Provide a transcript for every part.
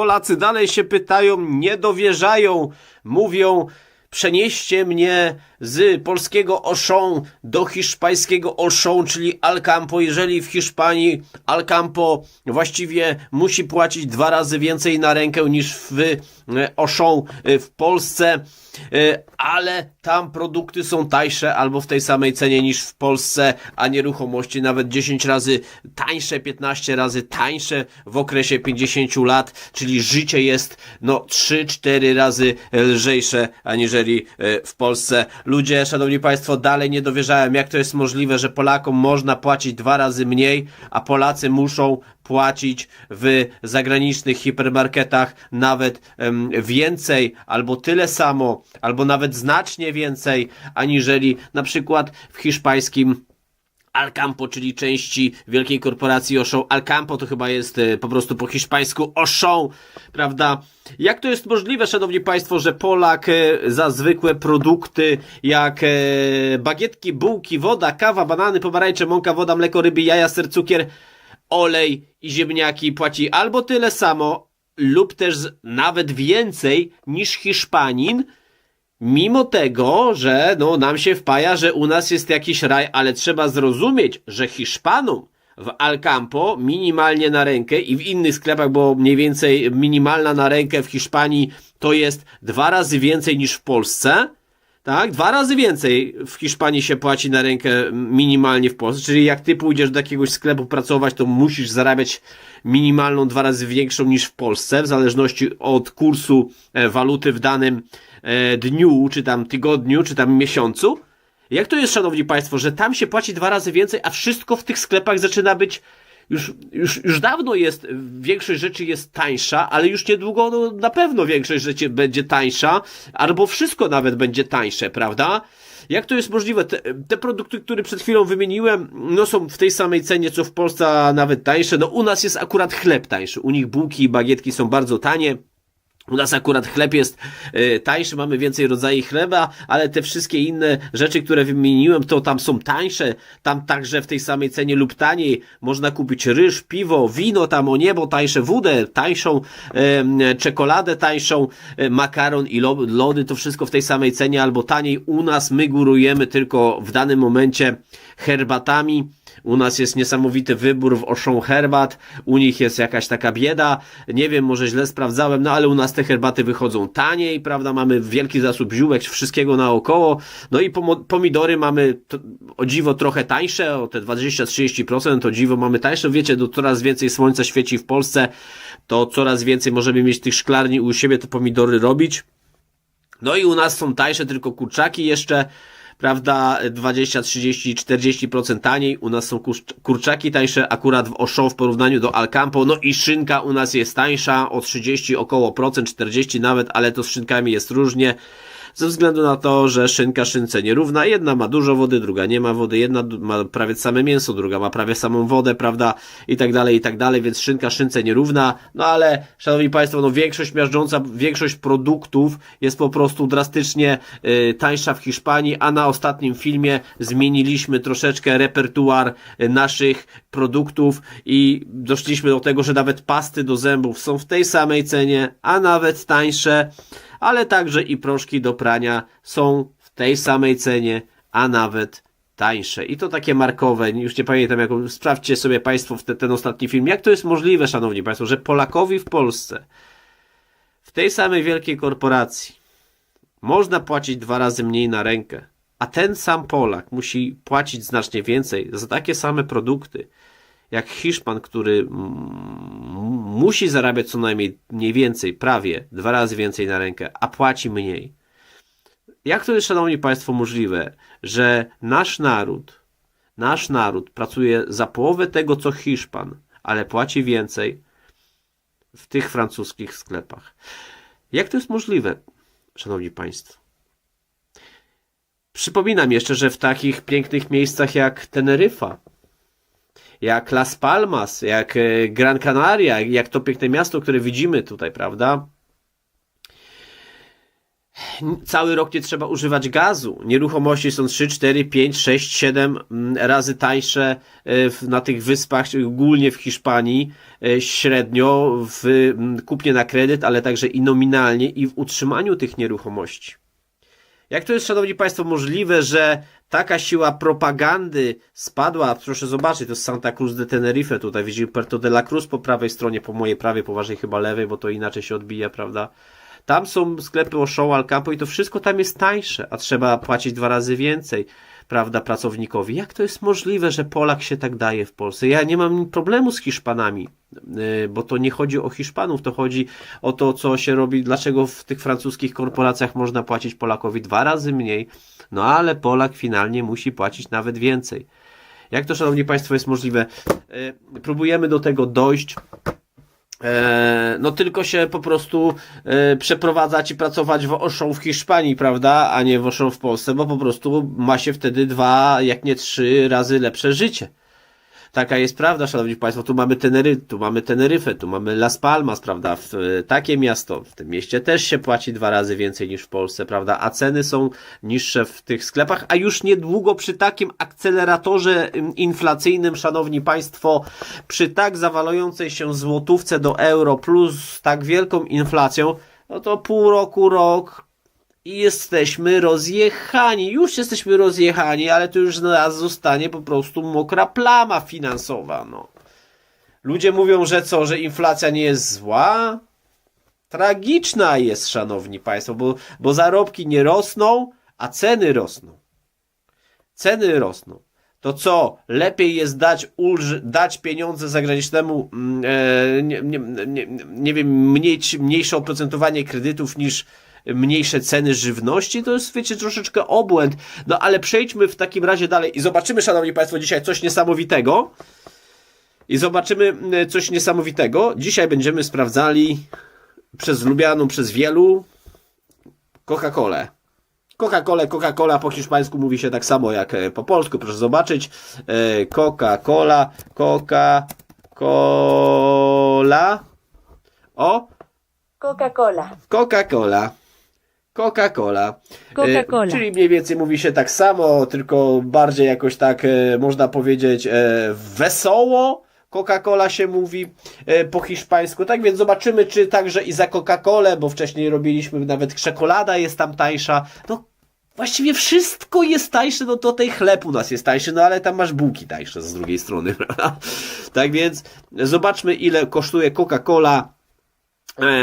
Polacy dalej się pytają, nie dowierzają, mówią, przenieście mnie z polskiego Auchan do hiszpańskiego Auchan, czyli Alcampo. Jeżeli w Hiszpanii Alcampo właściwie musi płacić dwa razy więcej na rękę niż w e, Auchan e, w Polsce, e, ale tam produkty są tańsze albo w tej samej cenie niż w Polsce, a nieruchomości nawet 10 razy tańsze, 15 razy tańsze w okresie 50 lat, czyli życie jest no 3-4 razy lżejsze aniżeli w Polsce. Ludzie, szanowni państwo, dalej nie dowierzają, jak to jest możliwe, że Polakom można płacić dwa razy mniej, a Polacy muszą płacić w zagranicznych hipermarketach nawet em, więcej, albo tyle samo, albo nawet znacznie więcej, aniżeli na przykład w hiszpańskim Alcampo, czyli części wielkiej korporacji Auchan. Alcampo to chyba jest e, po prostu po hiszpańsku Auchan, prawda? Jak to jest możliwe, szanowni państwo, że Polak e, za zwykłe produkty jak e, bagietki, bułki, woda, kawa, banany, pomarańcze, mąka, woda, mleko, ryby, jaja, ser, cukier, olej i ziemniaki płaci albo tyle samo, lub też nawet więcej niż Hiszpanin, Mimo tego, że no, nam się wpaja, że u nas jest jakiś raj, ale trzeba zrozumieć, że Hiszpanom w Alcampo minimalnie na rękę i w innych sklepach, bo mniej więcej minimalna na rękę w Hiszpanii to jest dwa razy więcej niż w Polsce. Tak, dwa razy więcej w Hiszpanii się płaci na rękę minimalnie w Polsce. Czyli jak ty pójdziesz do jakiegoś sklepu pracować, to musisz zarabiać minimalną dwa razy większą niż w Polsce, w zależności od kursu e, waluty w danym e, dniu, czy tam tygodniu, czy tam miesiącu. Jak to jest, szanowni państwo, że tam się płaci dwa razy więcej, a wszystko w tych sklepach zaczyna być już, już, już dawno jest, większość rzeczy jest tańsza, ale już niedługo no, na pewno większość rzeczy będzie tańsza, albo wszystko nawet będzie tańsze, prawda? Jak to jest możliwe? Te, te produkty, które przed chwilą wymieniłem, no są w tej samej cenie, co w Polsce, a nawet tańsze. No u nas jest akurat chleb tańszy. U nich bułki i bagietki są bardzo tanie. U nas akurat chleb jest e, tańszy, mamy więcej rodzajów chleba, ale te wszystkie inne rzeczy, które wymieniłem, to tam są tańsze, tam także w tej samej cenie lub taniej można kupić ryż, piwo, wino tam o niebo tańsze, wódę tańszą, czekoladę tańszą, e, makaron i lo- lody, to wszystko w tej samej cenie albo taniej. U nas my górujemy tylko w danym momencie herbatami. U nas jest niesamowity wybór w Auchan herbat, u nich jest jakaś taka bieda, nie wiem, może źle sprawdzałem, no ale u nas te herbaty wychodzą taniej, prawda, mamy wielki zasób ziółek, wszystkiego naokoło, no i pomidory mamy to, o dziwo trochę tańsze, o te 20-30%, o dziwo mamy tańsze, wiecie, no coraz więcej słońca świeci w Polsce, to coraz więcej możemy mieć tych szklarni u siebie te pomidory robić, no i u nas są tańsze tylko kurczaki jeszcze, prawda, 20, 30, 40% taniej. U nas są kurcz- kurczaki tańsze akurat w Auchan w porównaniu do Alcampo. No i szynka u nas jest tańsza o 30 około procent, 40 nawet, ale to z szynkami jest różnie. Ze względu na to, że szynka szynce nierówna. Jedna ma dużo wody, druga nie ma wody. Jedna ma prawie same mięso, druga ma prawie samą wodę, prawda? I tak dalej, i tak dalej, więc szynka szynce nierówna. No ale, szanowni państwo, no większość miażdżąca, większość produktów jest po prostu drastycznie y, tańsza w Hiszpanii, a na ostatnim filmie zmieniliśmy troszeczkę repertuar y, naszych produktów i doszliśmy do tego, że nawet pasty do zębów są w tej samej cenie, a nawet tańsze, ale także i proszki do prania są w tej samej cenie, a nawet tańsze. I to takie markowe, już nie pamiętam, jak, sprawdźcie sobie Państwo te, ten ostatni film, jak to jest możliwe, Szanowni Państwo, że Polakowi w Polsce, w tej samej wielkiej korporacji, można płacić dwa razy mniej na rękę, a ten sam Polak musi płacić znacznie więcej za takie same produkty, jak Hiszpan, który musi zarabiać co najmniej mniej więcej, prawie dwa razy więcej na rękę, a płaci mniej. Jak to jest, szanowni państwo, możliwe, że nasz naród, nasz naród pracuje za połowę tego, co Hiszpan, ale płaci więcej w tych francuskich sklepach? Jak to jest możliwe, szanowni państwo? Przypominam jeszcze, że w takich pięknych miejscach jak Teneryfa, jak Las Palmas, jak e, Gran Canaria, jak to piękne miasto, które widzimy tutaj, prawda? cały rok nie trzeba używać gazu. Nieruchomości są 3, 4, 5, 6, 7 mm, razy tańsze e, na tych wyspach, ogólnie w Hiszpanii, e, średnio w mm, kupnie na kredyt, ale także i nominalnie i w utrzymaniu tych nieruchomości. Jak to jest, szanowni państwo, możliwe, że taka siła propagandy spadła? Proszę zobaczyć, to jest Santa Cruz de Tenerife, tutaj widzimy Puerto de la Cruz po prawej stronie, po mojej prawej, po waszej chyba lewej, bo to inaczej się odbija, prawda? Tam są sklepy Auchan, Alcampo i to wszystko tam jest tańsze, a trzeba płacić dwa razy więcej, prawda, pracownikowi. Jak to jest możliwe, że Polak się tak daje w Polsce? Ja nie mam problemu z Hiszpanami, yy, bo to nie chodzi o Hiszpanów, to chodzi o to, co się robi, dlaczego w tych francuskich korporacjach można płacić Polakowi dwa razy mniej, no ale Polak finalnie musi płacić nawet więcej. Jak to, szanowni państwo, jest możliwe? Yy, Próbujemy do tego dojść. E, no tylko się po prostu e, przeprowadzać i pracować w Auchan w Hiszpanii, prawda, a nie w Auchan w Polsce, bo po prostu ma się wtedy dwa, jak nie trzy razy lepsze życie. Taka jest prawda, szanowni państwo. Tu mamy Tenery, tu mamy Teneryfę, tu mamy Las Palmas, prawda? W, e, takie miasto, w tym mieście też się płaci dwa razy więcej niż w Polsce, prawda? A ceny są niższe w tych sklepach, a już niedługo przy takim akceleratorze ym, inflacyjnym, szanowni państwo, przy tak zawalającej się złotówce do euro plus tak wielką inflacją, no to pół roku, rok i jesteśmy rozjechani. Już jesteśmy rozjechani, ale to już z nas zostanie po prostu mokra plama finansowa. No. Ludzie mówią, że co, że inflacja nie jest zła? Tragiczna jest, szanowni państwo, bo, bo zarobki nie rosną, a ceny rosną. Ceny rosną. To co, lepiej jest dać, ulży, dać pieniądze zagranicznemu, mm, e, nie, nie, nie, nie wiem, mniej, mniejsze oprocentowanie kredytów niż mniejsze ceny żywności? To jest, wiecie, troszeczkę obłęd. No ale przejdźmy w takim razie dalej i zobaczymy, szanowni państwo, dzisiaj coś niesamowitego. I zobaczymy mm, coś niesamowitego. Dzisiaj będziemy sprawdzali przez lubianą przez wielu Coca-Colę. Coca-Cola, Coca-Cola po hiszpańsku mówi się tak samo jak e, po polsku. Proszę zobaczyć. E, Coca-Cola, Coca-Cola. O, Coca-Cola. Coca-Cola. Coca-Cola. Coca-Cola. E, czyli mniej więcej mówi się tak samo, tylko bardziej jakoś tak e, można powiedzieć e, wesoło. Coca-Cola się mówi po hiszpańsku. Tak więc zobaczymy, czy także i za Coca-Colę, bo wcześniej robiliśmy nawet czekolada jest tam tańsza. No właściwie wszystko jest tańsze, no to tej chleb u nas jest tańszy, no ale tam masz bułki tańsze z drugiej strony, prawda? Tak więc zobaczmy, ile kosztuje Coca-Cola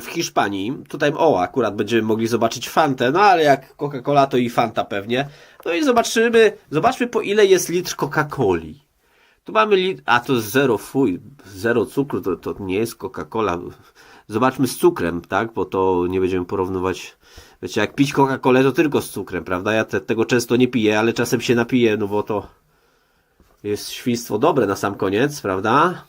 w Hiszpanii. Tutaj, o, akurat będziemy mogli zobaczyć Fantę, no ale jak Coca-Cola, to i Fanta pewnie. No i zobaczymy, zobaczmy po ile jest litr Coca-Coli. Tu mamy litr, a to zero, fuj, zero cukru, to, to nie jest Coca-Cola. Zobaczmy z cukrem, tak, bo to nie będziemy porównywać. Wiecie, jak pić Coca-Colę, to tylko z cukrem, prawda? Ja te, tego często nie piję, ale czasem się napiję, no bo to jest świństwo dobre na sam koniec, prawda?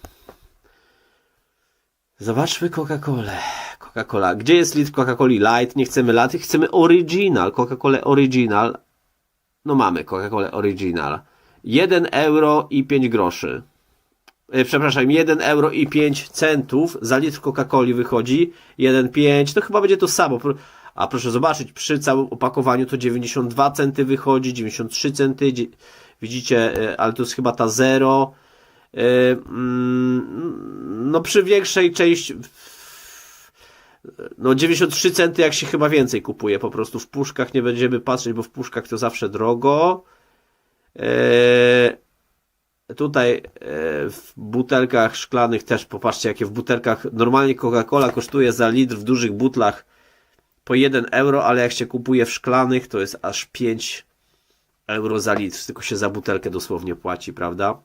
Zobaczmy Coca-Colę. Coca-Cola. Gdzie jest litr Coca-Coli Light? Nie chcemy light, chcemy original. Coca-Cola original. No mamy Coca-Cola original. 1 euro i 5 groszy. E, Przepraszam, 1 euro i 5 centów za litr Coca-Coli wychodzi. 1,5 to chyba będzie to samo. A proszę zobaczyć, przy całym opakowaniu to 92 centy wychodzi, 93 centy. Widzicie, e, ale to jest chyba ta 0. E, mm, No przy większej części no 93 centy jak się chyba więcej kupuje po prostu w puszkach nie będziemy patrzeć, bo w puszkach to zawsze drogo. Eee, tutaj e, w butelkach szklanych też popatrzcie jakie w butelkach normalnie Coca-Cola kosztuje za litr w dużych butlach po 1 euro, ale jak się kupuje w szklanych to jest aż 5 euro za litr, tylko się za butelkę dosłownie płaci, prawda?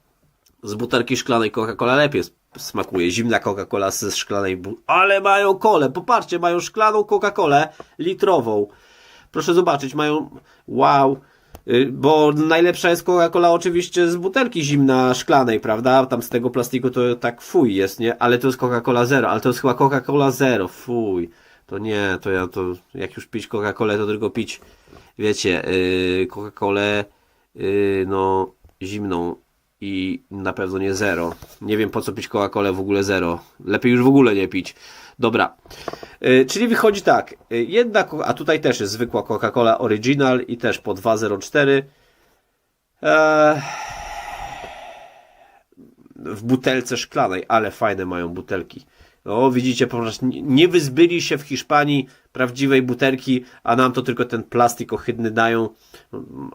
Z butelki szklanej Coca-Cola lepiej smakuje. Zimna Coca-Cola ze szklanej bu- Ale mają kolę. Popatrzcie, mają szklaną Coca-Colę litrową. Proszę zobaczyć, mają... Wow. Y, Bo najlepsza jest Coca-Cola oczywiście z butelki zimna szklanej, prawda? Tam z tego plastiku to tak fuj jest, nie? Ale to jest Coca-Cola Zero. Ale to jest chyba Coca-Cola Zero. Fuj. To nie, to ja to... Jak już pić Coca-Colę, to tylko pić... Wiecie, yy, Coca-Colę... Yy, no... Zimną i na pewno nie zero. Nie wiem po co pić Coca-Colę w ogóle zero. Lepiej już w ogóle nie pić. Dobra. Y, czyli wychodzi tak. y, Jedna, a tutaj też jest zwykła Coca-Cola Original i też po 2,04. Eee, w butelce szklanej, ale fajne mają butelki. O, widzicie, po prostu nie- wyzbyli się w Hiszpanii prawdziwej butelki, a nam to tylko ten plastik ohydny dają.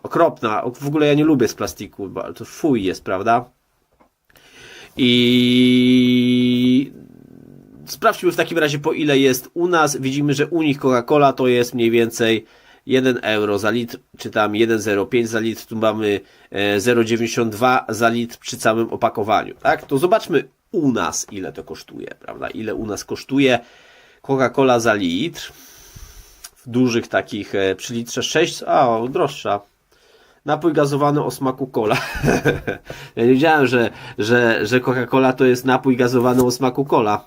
Okropna. W ogóle ja nie lubię z plastiku, bo to fuj jest, prawda? I sprawdźmy w takim razie po ile jest u nas. Widzimy, że u nich Coca-Cola to jest mniej więcej 1 euro za litr, czy tam 1,05 za litr, tu mamy e, 0,92 za litr przy całym opakowaniu, tak? To zobaczmy u nas ile to kosztuje, prawda? Ile u nas kosztuje Coca-Cola za litr w dużych takich e, przy litrze 6, a o, droższa. Napój gazowany o smaku cola. ja nie wiedziałem, że, że, że Coca-Cola to jest napój gazowany o smaku cola.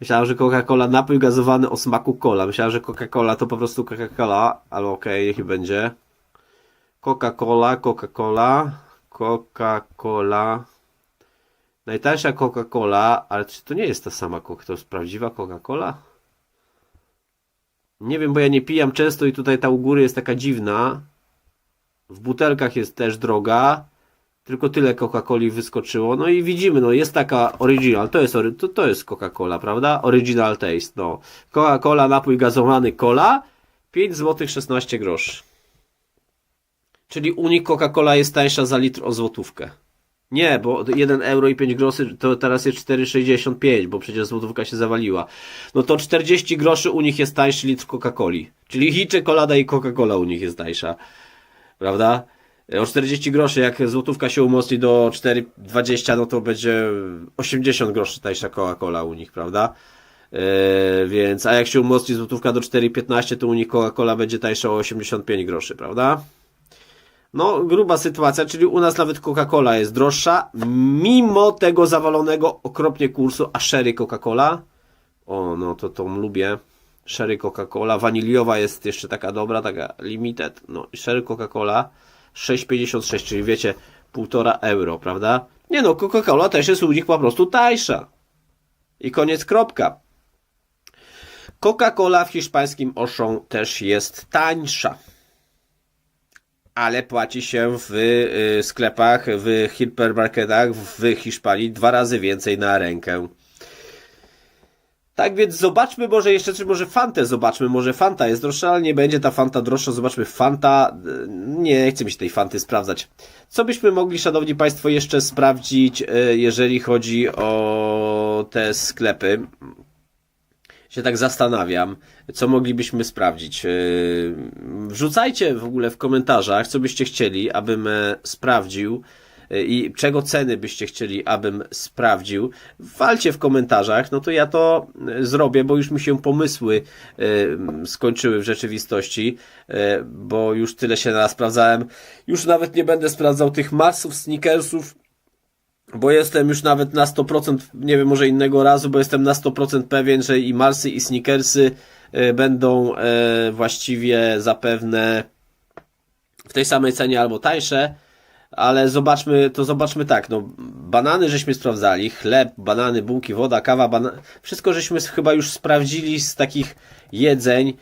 Myślałem, że Coca-Cola napój gazowany o smaku cola. Myślałem, że Coca-Cola to po prostu Coca-Cola, ale okej, niech będzie. Coca-Cola, Coca-Cola, Coca-Cola. Najtańsza Coca-Cola, ale czy to nie jest ta sama Coca? To jest prawdziwa Coca-Cola? Nie wiem, bo ja nie pijam często i tutaj ta u góry jest taka dziwna. W butelkach jest też droga. Tylko tyle Coca-Coli wyskoczyło. No i widzimy, no jest taka original. To jest, to, to jest Coca-Cola, prawda? Original taste, no. Coca-Cola, napój gazowany, cola. 5 zł 16 groszy. Czyli u nich Coca-Cola jest tańsza za litr o złotówkę. Nie, bo 1 euro i 5 groszy to teraz jest 4,65, bo przecież złotówka się zawaliła. No to 40 groszy u nich jest tańszy litr Coca-Coli. Czyli i czekolada i Coca-Cola u nich jest tańsza. Prawda? O 40 groszy, jak złotówka się umocni do 4,20, no to będzie 80 groszy tańsza Coca-Cola u nich, prawda? Yy, więc, a jak się umocni złotówka do 4,15, to u nich Coca-Cola będzie tańsza o 85 groszy, prawda? No, gruba sytuacja, czyli u nas nawet Coca-Cola jest droższa, mimo tego zawalonego okropnie kursu, a sherry Coca-Cola, o, no to tą lubię, sherry Coca-Cola, waniliowa jest jeszcze taka dobra, taka limited, no i sherry Coca-Cola 6,56, czyli wiecie, 1,5 euro, prawda? Nie no, Coca-Cola też jest u nich po prostu tańsza. I koniec, kropka. Coca-Cola w hiszpańskim Auchan też jest tańsza ale płaci się w y, sklepach, w hipermarketach w Hiszpanii dwa razy więcej na rękę. Tak więc zobaczmy może jeszcze, czy może Fantę zobaczmy, może Fanta jest droższa, ale nie będzie ta Fanta droższa, zobaczmy Fanta, y, nie chce mi się tej Fanty sprawdzać. Co byśmy mogli, szanowni państwo, jeszcze sprawdzić, y, jeżeli chodzi o te sklepy? Się tak zastanawiam, co moglibyśmy sprawdzić. Yy, Wrzucajcie w ogóle w komentarzach, co byście chcieli, abym e, sprawdził yy, i czego ceny byście chcieli, abym sprawdził. Walcie w komentarzach, no to ja to yy, zrobię, bo już mi się pomysły skończyły w rzeczywistości, bo już tyle się na sprawdzałem. Już nawet nie będę sprawdzał tych masów, sneakersów, bo jestem już nawet na 100%, nie wiem, może innego razu, bo jestem na 100% pewien, że i Marsy i Snickersy e, będą e, właściwie zapewne w tej samej cenie albo tańsze, ale zobaczmy, to zobaczmy tak, no banany żeśmy sprawdzali, chleb, banany, bułki, woda, kawa, wszystko żeśmy chyba już sprawdzili z takich jedzeń.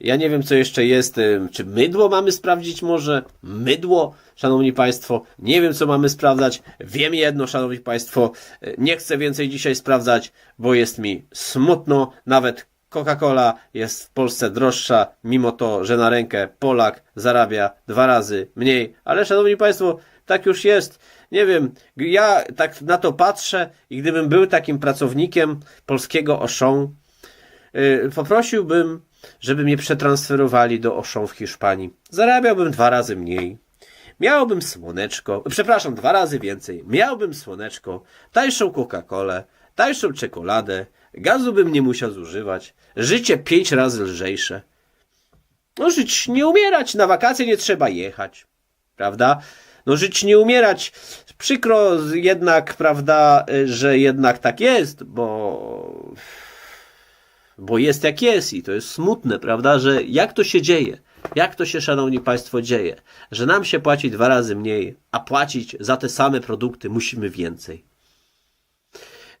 Ja nie wiem, co jeszcze jest. ym, Czy mydło mamy sprawdzić może? Mydło, szanowni państwo. Nie wiem, co mamy sprawdzać. Wiem jedno, szanowni państwo. y, Nie chcę więcej dzisiaj sprawdzać, bo jest mi smutno. Nawet Coca-Cola jest w Polsce droższa, mimo to, że na rękę Polak zarabia dwa razy mniej. Ale, szanowni państwo, tak już jest. Nie wiem, ja tak na to patrzę i gdybym był takim pracownikiem polskiego Auchan, Yy, poprosiłbym, żeby mnie przetransferowali do Auchan w Hiszpanii. Zarabiałbym dwa razy mniej. Miałbym słoneczko, przepraszam, dwa razy więcej. Miałbym słoneczko, tańszą Coca-Colę, tańszą czekoladę, gazu bym nie musiał zużywać, życie pięć razy lżejsze. No żyć nie umierać, na wakacje nie trzeba jechać, prawda? No żyć nie umierać. Przykro jednak, prawda, że jednak tak jest, bo bo jest jak jest i to jest smutne, prawda, że jak to się dzieje, jak to się, szanowni państwo, dzieje, że nam się płaci dwa razy mniej, a płacić za te same produkty musimy więcej.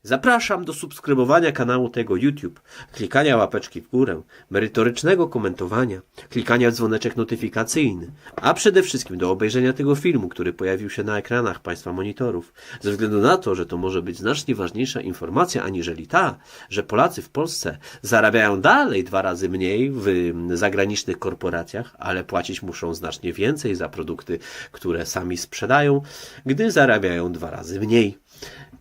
Zapraszam do subskrybowania kanału tego YouTube, klikania łapeczki w górę, merytorycznego komentowania, klikania w dzwoneczek notyfikacyjny, a przede wszystkim do obejrzenia tego filmu, który pojawił się na ekranach Państwa monitorów, ze względu na to, że to może być znacznie ważniejsza informacja aniżeli ta, że Polacy w Polsce zarabiają dalej dwa razy mniej w zagranicznych korporacjach, ale płacić muszą znacznie więcej za produkty, które sami sprzedają, gdy zarabiają dwa razy mniej.